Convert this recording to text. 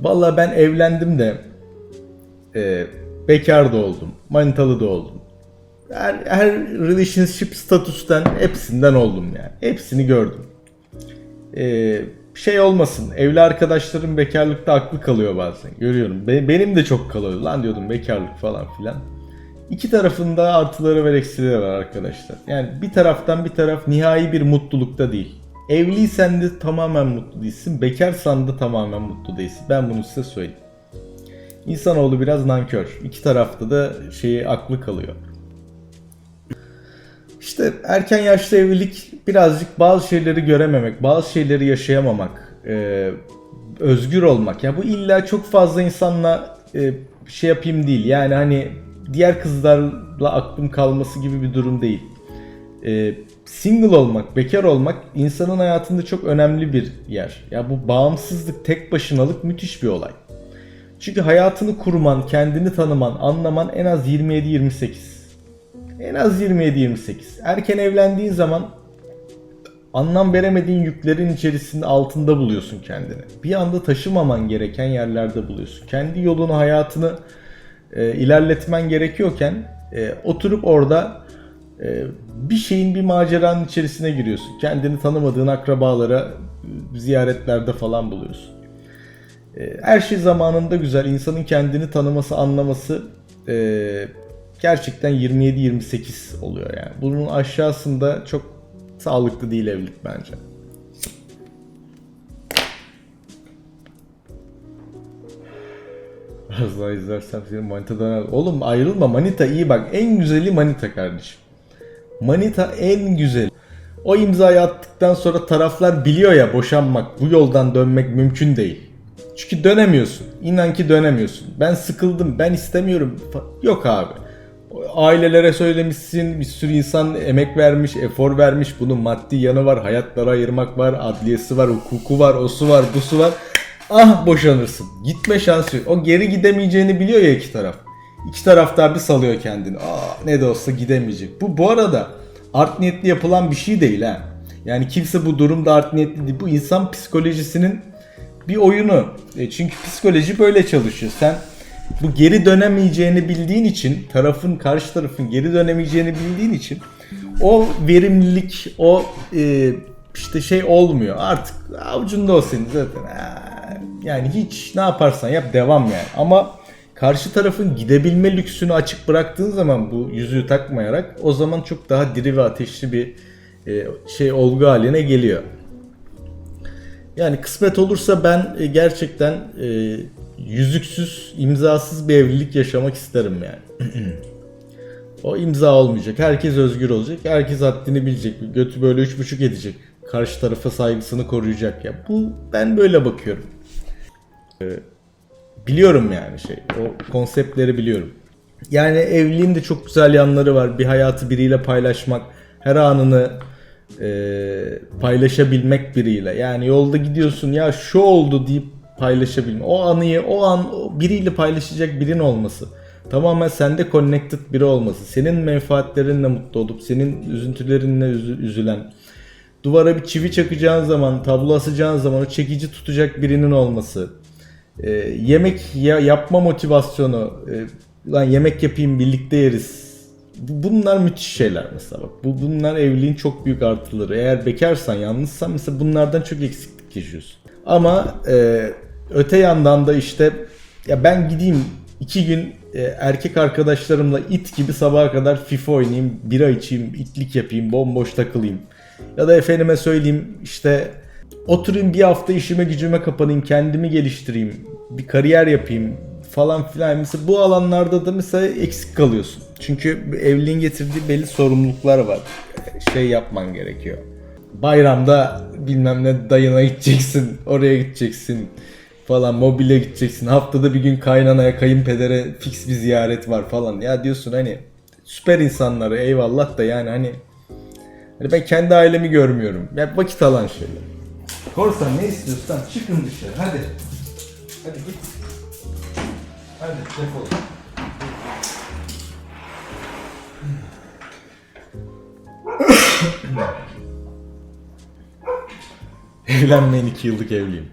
Vallahi ben evlendim de e, bekar da oldum, manitalı da oldum. Her, her relationship statüsten hepsinden oldum yani. Hepsini gördüm. E, şey olmasın, evli arkadaşlarım bekarlıkta aklı kalıyor bazen. Görüyorum. Be- benim de çok kalıyor. Lan diyordum bekarlık falan filan. İki tarafında artıları ve eksileri var arkadaşlar. Yani bir taraftan bir taraf nihai bir mutlulukta değil. Evliysen de tamamen mutlu değilsin. Bekarsan da tamamen mutlu değilsin. Ben bunu size söyleyeyim. İnsanoğlu biraz nankör. İki tarafta da şeyi aklı kalıyor. İşte erken yaşta evlilik birazcık bazı şeyleri görememek, bazı şeyleri yaşayamamak, e, özgür olmak. Ya bu illa çok fazla insanla e, şey yapayım değil. Yani hani diğer kızlarla aklım kalması gibi bir durum değil. E, single olmak, bekar olmak insanın hayatında çok önemli bir yer. Ya bu bağımsızlık, tek başınalık müthiş bir olay. Çünkü hayatını kurman, kendini tanıman, anlaman en az 27-28. En az 27-28. Erken evlendiğin zaman anlam veremediğin yüklerin içerisinde altında buluyorsun kendini. Bir anda taşımaman gereken yerlerde buluyorsun. Kendi yolunu, hayatını e, ilerletmen gerekiyorken e, oturup orada bir şeyin bir maceranın içerisine giriyorsun. Kendini tanımadığın akrabalara e, ziyaretlerde falan buluyorsun. E, her şey zamanında güzel. İnsanın kendini tanıması, anlaması e, gerçekten 27-28 oluyor yani. Bunun aşağısında çok sağlıklı değil evlilik bence. Az daha izlersem senin manitadan. Oğlum ayrılma manita iyi bak. En güzeli manita kardeşim. Manita en güzeli. O imzayı attıktan sonra taraflar biliyor ya boşanmak, bu yoldan dönmek mümkün değil. Çünkü dönemiyorsun. İnan ki dönemiyorsun. Ben sıkıldım, ben istemiyorum. Yok abi. Ailelere söylemişsin, bir sürü insan emek vermiş, efor vermiş. Bunun maddi yanı var, hayatları ayırmak var, adliyesi var, hukuku var, osu var, busu var. Ah boşanırsın. Gitme şansı yok. O geri gidemeyeceğini biliyor ya iki taraf. İki taraf da bir salıyor kendini. Aa ne de olsa gidemeyecek. Bu bu arada art niyetli yapılan bir şey değil ha. Yani kimse bu durumda art niyetli değil. Bu insan psikolojisinin bir oyunu. E, çünkü psikoloji böyle çalışıyor. Sen bu geri dönemeyeceğini bildiğin için, tarafın karşı tarafın geri dönemeyeceğini bildiğin için o verimlilik, o e, işte şey olmuyor. Artık avucunda o senin zaten. Yani hiç ne yaparsan yap devam yani. Ama karşı tarafın gidebilme lüksünü açık bıraktığın zaman bu yüzüğü takmayarak o zaman çok daha diri ve ateşli bir e, şey olgu haline geliyor. Yani kısmet olursa ben e, gerçekten e, yüzüksüz, imzasız bir evlilik yaşamak isterim yani. o imza olmayacak. Herkes özgür olacak. Herkes haddini bilecek. Götü böyle üç buçuk edecek. Karşı tarafa saygısını koruyacak ya. Bu ben böyle bakıyorum. E, biliyorum yani şey. O konseptleri biliyorum. Yani evliliğin de çok güzel yanları var. Bir hayatı biriyle paylaşmak, her anını e, paylaşabilmek biriyle. Yani yolda gidiyorsun ya şu oldu deyip paylaşabilmek. O anıyı o an biriyle paylaşacak birin olması. Tamamen sende connected biri olması. Senin menfaatlerinle mutlu olup senin üzüntülerinle üzü- üzülen. Duvara bir çivi çakacağın zaman, tablo asacağın zaman o çekici tutacak birinin olması. E, yemek ya, yapma motivasyonu. E, lan yemek yapayım birlikte yeriz. Bu- Bunlar müthiş şeyler mesela bak. Bu bunlar evliliğin çok büyük artıları. Eğer bekarsan, yalnızsan mesela bunlardan çok eksiklik yaşıyorsun. Ama e, öte yandan da işte ya ben gideyim iki gün e, erkek arkadaşlarımla it gibi sabaha kadar FIFA oynayayım, bira içeyim, itlik yapayım, bomboş takılayım. Ya da efendime söyleyeyim işte oturayım bir hafta işime gücüme kapanayım, kendimi geliştireyim, bir kariyer yapayım falan filan. Mesela bu alanlarda da mesela eksik kalıyorsun. Çünkü evliliğin getirdiği belli sorumluluklar var. Şey yapman gerekiyor. Bayramda bilmem ne dayına gideceksin, oraya gideceksin falan mobile gideceksin. Haftada bir gün kaynanaya, kayınpedere fix bir ziyaret var falan. Ya diyorsun hani süper insanları eyvallah da yani hani Hani ben kendi ailemi görmüyorum. Ya vakit alan şeyler. Korsan ne istiyorsan çıkın dışarı hadi. Hadi git. Hadi defol. Evlenmeyen iki yıllık evliyim.